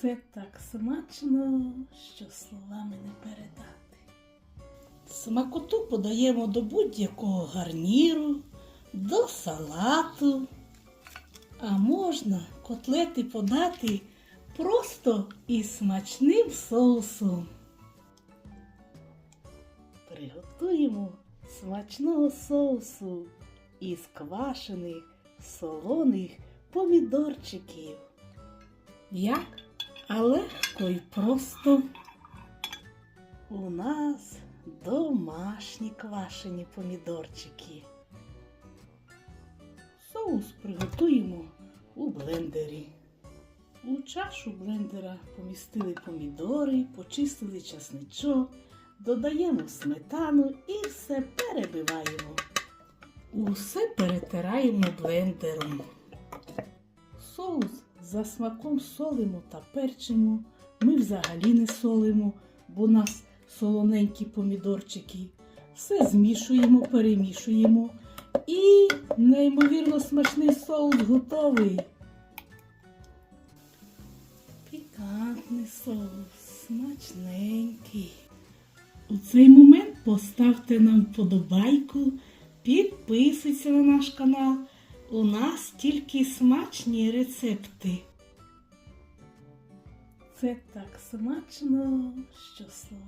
Це так смачно, що словами не передати. Смакоту подаємо до будь-якого гарніру, до салату. А можна котлети подати просто із смачним соусом. Приготуємо смачного соусу із квашених солоних помідорчиків. Як? А легко і просто. У нас домашні квашені помідорчики. Соус приготуємо у блендері. У чашу блендера помістили помідори, почистили часничок, додаємо сметану і все перебиваємо. Усе перетираємо блендером. Соус за смаком солимо та перчимо. Ми взагалі не солимо, бо у нас солоненькі помідорчики. Все змішуємо, перемішуємо. І неймовірно смачний соус готовий. Пікантний соус, смачненький. У цей момент поставте нам вподобайку, підписуйтесь на наш канал. У нас тільки смачні рецепти. Це так смачно, що передати.